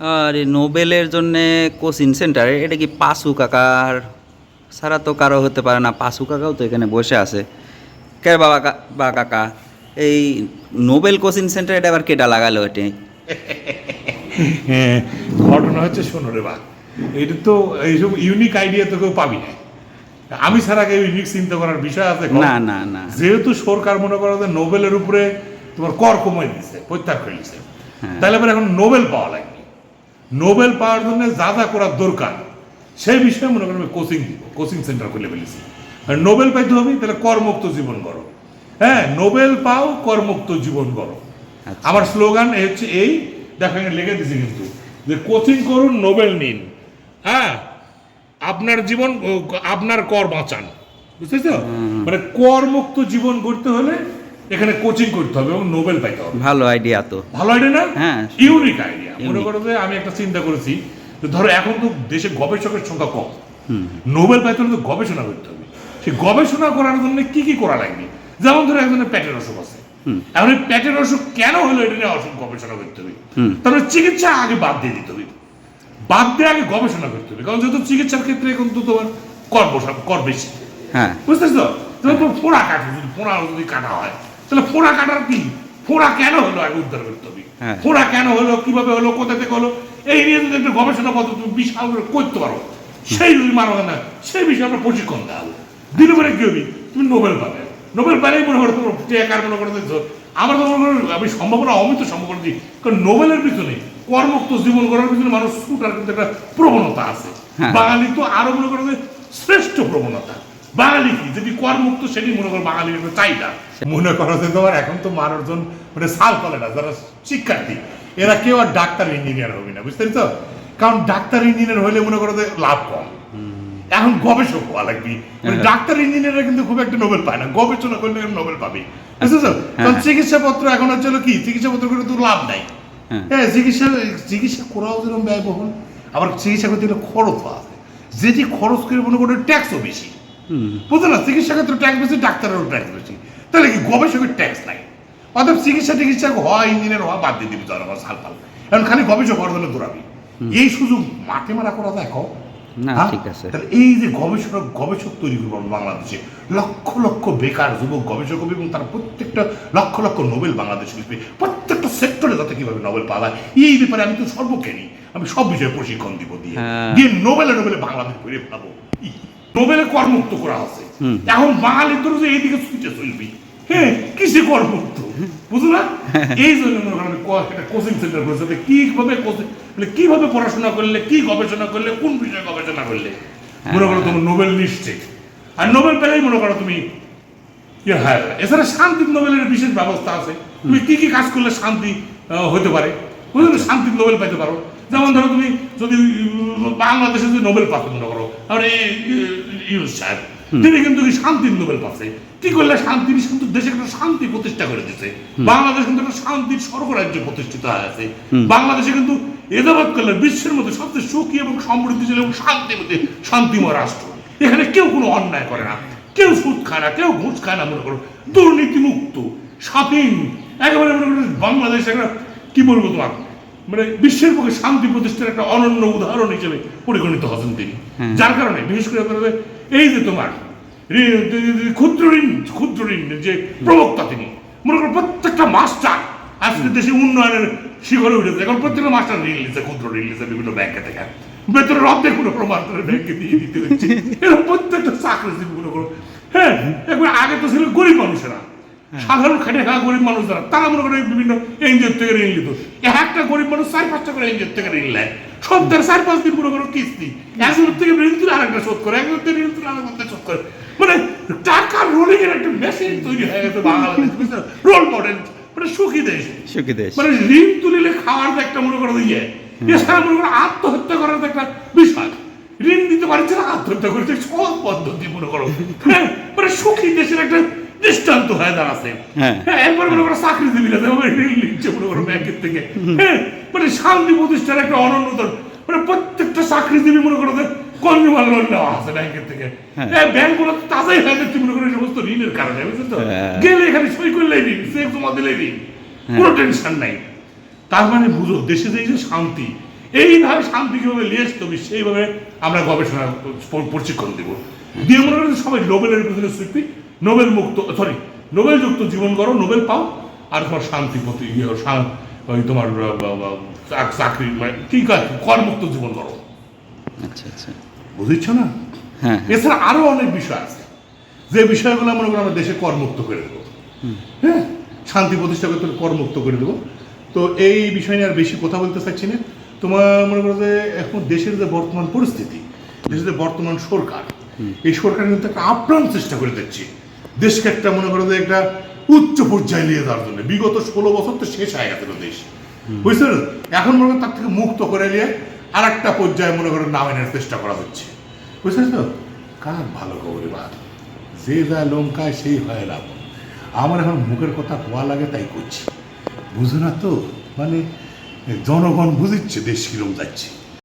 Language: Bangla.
আর নোবেলের জন্যে কোচিং সেন্টার এটা কি পাসু কাকার ছাড়া তো কারও হতে পারে না পাসু কাকাও তো এখানে বসে আছে। কে বাবা বা কাকা এই নোবেল কোচিং সেন্টার এটা আবার কেটা লাগালো এটি? হ্যাঁ ঘটনা হচ্ছে শোনো রে বা এটা তো এইসব ইউনিক আইডিয়া তো কেউ পাবি না। আমি ছাড়া কেউ ইউনিক চিন্তা করার বিষয় আছে না না না। যেহেতু সরকার মনে করো যে নোবেলের উপরে তোমার কর কমাই দিচ্ছে প্রত্যাহার করে দিচ্ছে হ্যাঁ। তাহলে এবার এখন নোবেল পাওয়া লাগবে নোবেল পাওয়ার জন্য যা যা করার দরকার সেই বিষয়ে মনে করো আমি কোচিং দিব কোচিং সেন্টার খুলে ফেলেছি। নোবেল পাইতে হবে তাহলে করমুক্ত জীবন করো হ্যাঁ নোবেল পাও করমুক্ত জীবন আচ্ছা। আমার স্লোগান এই হচ্ছে এই দেখো লেগে দিছি কিন্তু যে কোচিং করুন নোবেল নিন। হ্যাঁ আপনার জীবন আপনার কর বাঁচান। বুঝতেছ? মানে কর মুক্ত জীবন গড়তে হলে এখানে কোচিং করতে হবে এবং নোবেল পাইতে হবে। ভালো আইডিয়া তো। ভালো আইডিয়া না? হ্যাঁ। ইউনিক আইডিয়া মনে করো যে আমি একটা চিন্তা করেছি যে ধরো এখন তো দেশে গবেষকের সংখ্যা কম। নোবেল পাইতে হলে তো গবেষণা করতে হবে। সেই গবেষণা করার জন্য কি কি করা লাগবে? যেমন ধরো একজনের পেটের অসুখ আছে। এখন এই পেটের অসুখ কেন হলো এটা নিয়ে অসুখ গবেষণা করতে হবে? তাহলে চিকিৎসা আগে বাদ দিয়ে দিতে হবে। বাদ দিয়ে আগে গবেষণা করতে হবে। কারণ যেহেতু চিকিৎসার ক্ষেত্রে এখন তো তোমার কর কর বেশি হ্যাঁ। বুঝতেছ? তো তাহলে তো ফোড়া কাটে যদি ফোড়া যদি কাটা হয় তাহলে ফোড়া কাটার কি? ফোড়া কেন হলো আগে উদ্ধার করতে হবে? হ্যাঁ। ফোড়া কেন হলো? কীভাবে হলো? কোথা থেকে হলো? এই নিয়ে যদি একটা গবেষণা পত্র তুমি বিশাল করে করতে পারো। সেই যদি মানো না। সেই বিষয়ে আমরা প্রশিক্ষণ দেওয়া হবে। দিলে পরে কি হবে? তুমি নোবেল পাবে। নোবেল পেলেই মনে করো তোমার টেকার মনে করে দিচ্ছ আমার তো মনে করো আমি সম্ভাবনা অমিত সম্ভাবনা দিই কারণ নোবেলের পিছনে কর্মক্ত জীবন করার পিছনে মানুষ ছুটার কিন্তু একটা প্রবণতা আছে। হ্যাঁ। বাঙালি তো আরও মনে করে শ্রেষ্ঠ প্রবণতা। বাঙালি কি? যদি করমুক্ত সেটি মনে করো বাঙালির একটা চাহিদা মনে করো যে তোমার এখন তো মানুষজন মানে সাল করে না যারা শিক্ষার্থী এরা কেউ আর ডাক্তার ইঞ্জিনিয়ার হবে না বুঝতে পেরেছ? কারণ ডাক্তার ইঞ্জিনিয়ার হলে মনে করো যে লাভ কম। এখন গবেষক হওয়া লাগবে। মানে হ্যাঁ। ডাক্তার ইঞ্জিনিয়াররা কিন্তু খুব একটা নোবেল পায় না গবেষণা করলে নোবেল পাবে বুঝতেছো কারণ হ্যাঁ। চিকিৎসাপত্র এখন হচ্ছে কি চিকিৎসাপত্র করে তো লাভ নাই। হ্যাঁ। হ্যাঁ চিকিৎসা চিকিৎসা করাও যেরকম ব্যয়বহুল আবার চিকিৎসা করতে গেলে খরচও আছে। যেটি খরচ করে মনে করো ট্যাক্সও বেশি। বুঝলো না চিকিৎসা ক্ষেত্রে ট্যাক্স বেশি ডাক্তারেরও ট্যাক্স বেশি। তাহলে কি গবেষকের ট্যাক্স নাই? অর্থাৎ চিকিৎসা টিকিৎসা হওয়া ইঞ্জিনিয়ার হওয়া বাদ দিয়ে দিবি তো আমার সাল ফাল এখন খালি গবেষক জন্য দৌড়াবি। এই সুযোগ মাঠে মারা করা দেখো না, হ্যাঁ? ঠিক আছে। তাহলে এই যে গবেষক গবেষক তৈরি করব বাংলাদেশে লক্ষ লক্ষ বেকার যুবক গবেষক হবে এবং তার প্রত্যেকটা লক্ষ লক্ষ নোবেল বাংলাদেশে লিখবে প্রত্যেকটা সেক্টরে যাতে কীভাবে নোবেল পাওয়া যায় এই ব্যাপারে আমি তো সর্বজ্ঞানী। আমি সব বিষয়ে প্রশিক্ষণ দিব দিয়ে। হ্যাঁ। দিয়ে নোবেলে নোবেলে বাংলাদেশ করে পাবো। নোবেলে করমুক্ত করা আছে। এখন বাঙালির তো যে এইদিকে ছুটে চলবি। হ্যাঁ কিসে করমুক্ত বুঝলো না? এই জন্য মনে করেন একটা কোচিং সেন্টার করেছে কীভাবে কোচিং মানে কীভাবে পড়াশোনা করলে কি গবেষণা করলে কোন বিষয়ে গবেষণা করলে? মনে করো তোমার নোবেল নিশ্চিত আর নোবেল পেলেই মনে করো তুমি ইয়ে হয় এছাড়া শান্তি নোবেলের বিশেষ ব্যবস্থা আছে। তুমি কি কি কাজ করলে শান্তি হতে পারে? বুঝলে শান্তি নোবেল পাইতে পারো। যেমন ধরো তুমি যদি বাংলাদেশে যদি নোবেল পাতে মনে করো আর এই ইউনুস সাহেব তিনি কিন্তু শান্তির নোবেল পাচ্ছে? কি করলে শান্তি? কিন্তু দেশে একটা শান্তি প্রতিষ্ঠা করে দিচ্ছে বাংলাদেশ কিন্তু একটা শান্তির স্বর্গরাজ্য প্রতিষ্ঠিত হয়ে আছে। বাংলাদেশে কিন্তু এদাবাদ করলে বিশ্বের মধ্যে সবচেয়ে সুখী এবং সমৃদ্ধিশীল এবং শান্তিমতী শান্তিময় রাষ্ট্র। এখানে কেউ কোনো অন্যায় করে না। কেউ সুদ খায় না কেউ ঘুষ খায় না মনে করো। দুর্নীতি মুক্ত স্বাধীন একেবারে মনে করো বাংলাদেশ একটা কি বলব তোমার মানে বিশ্বের পক্ষে শান্তি প্রতিষ্ঠার একটা অনন্য উদাহরণ হিসেবে পরিগণিত হচ্ছেন তিনি। হ্যাঁ। যার কারণে বিশেষ করে আপনাদের এই যে তোমার ক্ষুদ্র ঋণ ক্ষুদ্র ঋণ যে প্রবক্তা তিনি মনে করো প্রত্যেকটা মাস্টার আজকে দেশে উন্নয়নের শিখরে উঠেছে। এখন প্রত্যেকটা মাস্টার ঋণ লিখছে ক্ষুদ্র ঋণ লিখছে বিভিন্ন ব্যাংকে থেকে। বেতনের অর্ধেক কোনো প্রমাণ করে ব্যাংকে দিয়ে দিতে হচ্ছে। এরকম প্রত্যেকটা মনে হ্যাঁ একবার আগে তো ছিল গরিব মানুষেরা। সাধারণ খেটে খাওয়া গরিব মানুষ যারা তারা মনে করে বিভিন্ন এনজিওর থেকে ঋণ নিত। একটা গরিব মানুষ চার পাঁচটা করে এনজিওর থেকে ঋণ নেয়। সপ্তাহে চার পাঁচ দিন মনে করো কিস্তি। একজনের থেকে ঋণ তুলে আরেকটা শোধ করে একজনের থেকে ঋণ তুলে আরেকটা শোধ করে। মানে টাকা রোলিং এর একটা মেশিন তৈরি হয়ে গেছে বাংলাদেশ রোল মডেল মানে সুখী দেশ। সুখী দেশ। মানে ঋণ তুলিলে খাওয়ার তো একটা মনে করো ইয়ে এছাড়া মনে করো আত্মহত্যা করার একটা বিষয় ঋণ দিতে পারছে না আত্মহত্যা করেছে সব পদ্ধতি মনে করো। হ্যাঁ, মানে সুখী দেশের একটা দৃষ্টান্ত হয়ে দাঁড়াচ্ছে হ্যাঁ। হ্যাঁ একবার মনে করো চাকরি দিবি না নিচ্ছে মনে করো ব্যাংকের থেকে। হ্যাঁ মানে শান্তি প্রতিষ্ঠার একটা অনন্যতর মানে প্রত্যেকটা চাকরিজীবী মনে করো কনজিউমার লোন নেওয়া আছে ব্যাংকের থেকে। হ্যাঁ। ব্যাংকগুলো তাজাই হয়ে যাচ্ছে মনে করো সমস্ত ঋণের কারণে তো। গেলে এখানে সই করলেই ঋণ চেক জমা দিলেই ঋণ। কোনো টেনশন নাই। তার মানে বুঝো দেশে যে শান্তি এইভাবে শান্তি কীভাবে নিয়ে হবে সেইভাবে আমরা গবেষণা প্রশিক্ষণ দেবো। দিয়ে মনে করেন সবাই নোবেলের পিছনে ছুটবি নোবেল মুক্ত সরি নোবেল যুক্ত জীবন করো নোবেল পাও আর তোমার শান্তি প্রতি ইয়ে ওই তোমার চাকরি মানে কি কাজ? করমুক্ত জীবন করো। আচ্ছা আচ্ছা। বুঝিচ্ছ না? হ্যাঁ হ্যাঁ। এছাড়া আরও অনেক বিষয় আছে। যে বিষয়গুলো মনে করো আমরা দেশে করমুক্ত করে দেবো। হ্যাঁ? শান্তি প্রতিষ্ঠা করতে করমুক্ত করে দেবো। তো এই বিষয় নিয়ে আর বেশি কথা বলতে চাচ্ছি না। তোমার মনে করো যে এখন দেশের যে বর্তমান পরিস্থিতি দেশের যে বর্তমান সরকার এই সরকার কিন্তু একটা আপ্রাণ চেষ্টা করে দিচ্ছে দেশকে একটা মনে করো যে একটা উচ্চ পর্যায়ে নিয়ে যাওয়ার জন্য। বিগত ষোলো বছর তো শেষ হয়ে গেছিল দেশ। বুঝতে এখন মনে করো তার থেকে মুক্ত করে নিয়ে আর একটা পর্যায়ে মনে করো নামানোর চেষ্টা করা হচ্ছে। বুঝতে তো? কার ভালো খবরে বা যে যা লঙ্কায় সেই হয় রাবণ আমার এখন মুখের কথা হওয়া লাগে তাই করছি। বুঝো না তো? মানে জনগণ বুঝিচ্ছে দেশ কিরম যাচ্ছে।